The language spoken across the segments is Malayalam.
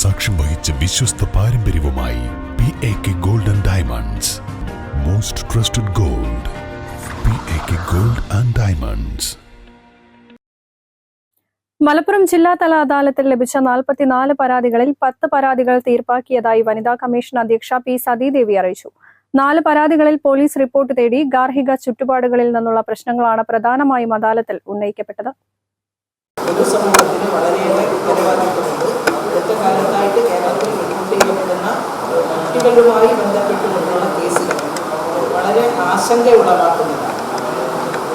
സാക്ഷ്യം വഹിച്ച വിശ്വസ്ത പാരമ്പര്യവുമായി P A K gold and diamonds most trusted gold P A K gold and diamonds Malappuram ജില്ലാ തല അദാലത്തിൽ ലഭിച്ച നാൽപ്പത്തിനാല് പരാതികളിൽ പത്ത് പരാതികൾ തീർപ്പാക്കിയതായി വനിതാ കമ്മീഷൻ അധ്യക്ഷ പി സതീദേവി അറിയിച്ചു. നാല് പരാതികളിൽ പോലീസ് റിപ്പോർട്ട് തേടി ഗാർഹിക ചുറ്റുപാടുകളിൽ നിന്നുള്ള പ്രശ്നങ്ങളാണ് പ്രധാനമായും അദാലത്തിൽ ഉന്നയിക്കപ്പെട്ടത്. പൊതുസമൂഹത്തിന് വളരെയേറെ കുട്ടികളുമായി ബന്ധപ്പെട്ടുകൊണ്ടുള്ള കേസുകൾ വളരെ ആശങ്ക ഉളവാക്കുന്നതാണ്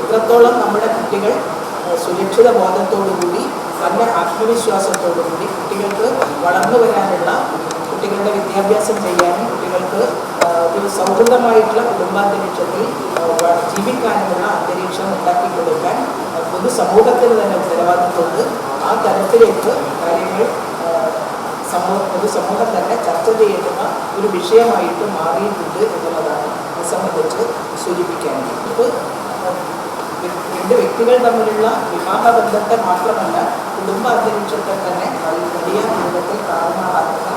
ഇത്രത്തോളം നമ്മുടെ കുട്ടികൾ സുരക്ഷിത ബോധത്തോടുകൂടി നല്ല ആത്മവിശ്വാസത്തോടുകൂടി കുട്ടികൾക്ക് വളർന്നു വരാനുള്ള കുട്ടികളുടെ വിദ്യാഭ്യാസം ചെയ്യാനും കുട്ടികൾക്ക് ഒരു സൗഹൃദമായിട്ടുള്ള കുടുംബാന്തരീക്ഷത്തിൽ ജീവിക്കാനുമുള്ള അന്തരീക്ഷം ഉണ്ടാക്കി കൊടുക്കാൻ പൊതുസമൂഹത്തിന് തന്നെ ഉത്തരവാദിത്തമുണ്ട് ആ തരത്തിലേക്ക് കാര്യങ്ങൾ സമൂഹ പൊതുസമൂഹം തന്നെ ചെയ്യേണ്ടുന്ന ഒരു വിഷയമായിട്ട് മാറിയിട്ടുണ്ട് എന്നുള്ളതാണ് സംബന്ധിച്ച് സൂചിപ്പിക്കാനുള്ളത്. ഇത് രണ്ട് വ്യക്തികൾ തമ്മിലുള്ള വിവാഹ ബന്ധത്തെ മാത്രമല്ല കുടുംബ അന്തരീക്ഷത്തെ തന്നെ വലിയ രൂപത്തിൽ കാരണമാകുന്ന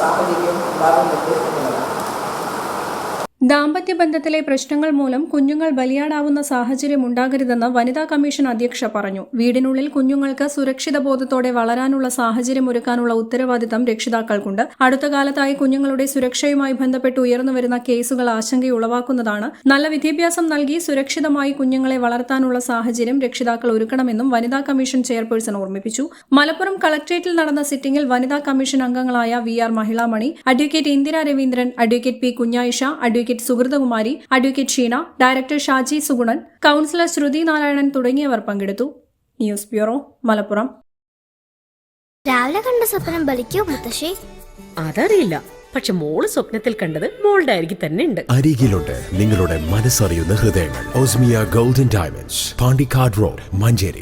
സാഹചര്യം ഉണ്ടാകുന്നുണ്ട് ദാമ്പത്യ ബന്ധത്തിലെ പ്രശ്നങ്ങൾ മൂലം കുഞ്ഞുങ്ങൾ ബലിയാടാവുന്ന സാഹചര്യം ഉണ്ടാകരുതെന്ന് വനിതാ കമ്മീഷൻ അധ്യക്ഷ പറഞ്ഞു. വീടിനുള്ളിൽ കുഞ്ഞുങ്ങൾക്ക് സുരക്ഷിത ബോധത്തോടെ വളരാനുള്ള സാഹചര്യം ഒരുക്കാനുള്ള ഉത്തരവാദിത്തം രക്ഷിതാക്കൾക്കുണ്ട്. അടുത്ത കാലത്തായി കുഞ്ഞുങ്ങളുടെ സുരക്ഷയുമായി ബന്ധപ്പെട്ട് ഉയർന്നുവരുന്ന കേസുകൾ ആശങ്കയുളവാക്കുന്നതാണ് നല്ല വിദ്യാഭ്യാസം നൽകി സുരക്ഷിതമായി കുഞ്ഞുങ്ങളെ വളർത്താനുള്ള സാഹചര്യം രക്ഷിതാക്കൾ ഒരുക്കണമെന്നും വനിതാ കമ്മീഷൻ ചെയർപേഴ്സൺ ഓർമ്മിപ്പിച്ചു. മലപ്പുറം കളക്ട്രേറ്റിൽ നടന്ന സിറ്റിംഗിൽ വനിതാ കമ്മീഷൻ അംഗങ്ങളായ V R Mahilamani advocate Indira Raveendran advocate P Kunjayisha advocate Suhruthakumari advocate Sheena director Shaji Sugunan councillor Sruthi Narayanan തുടങ്ങിയവർ പങ്കെടുത്തു. News bureau Malappuram. രാവിലെ കണ്ട സ്വപ്നം ബലിക്കോ മുത്തശ്ശി? അതറിയില്ല. പക്ഷെ മോൾ സ്വപ്നത്തിൽ കണ്ടത് മോളുടെ അരികിൽ തന്നെ ഉണ്ട്. അരികിലുണ്ട് നിങ്ങളുടെ മനസ്സറിയുന്ന ഹൃദയങ്ങൾ. Osmiya golden diamonds Pandikkad road Manjeri.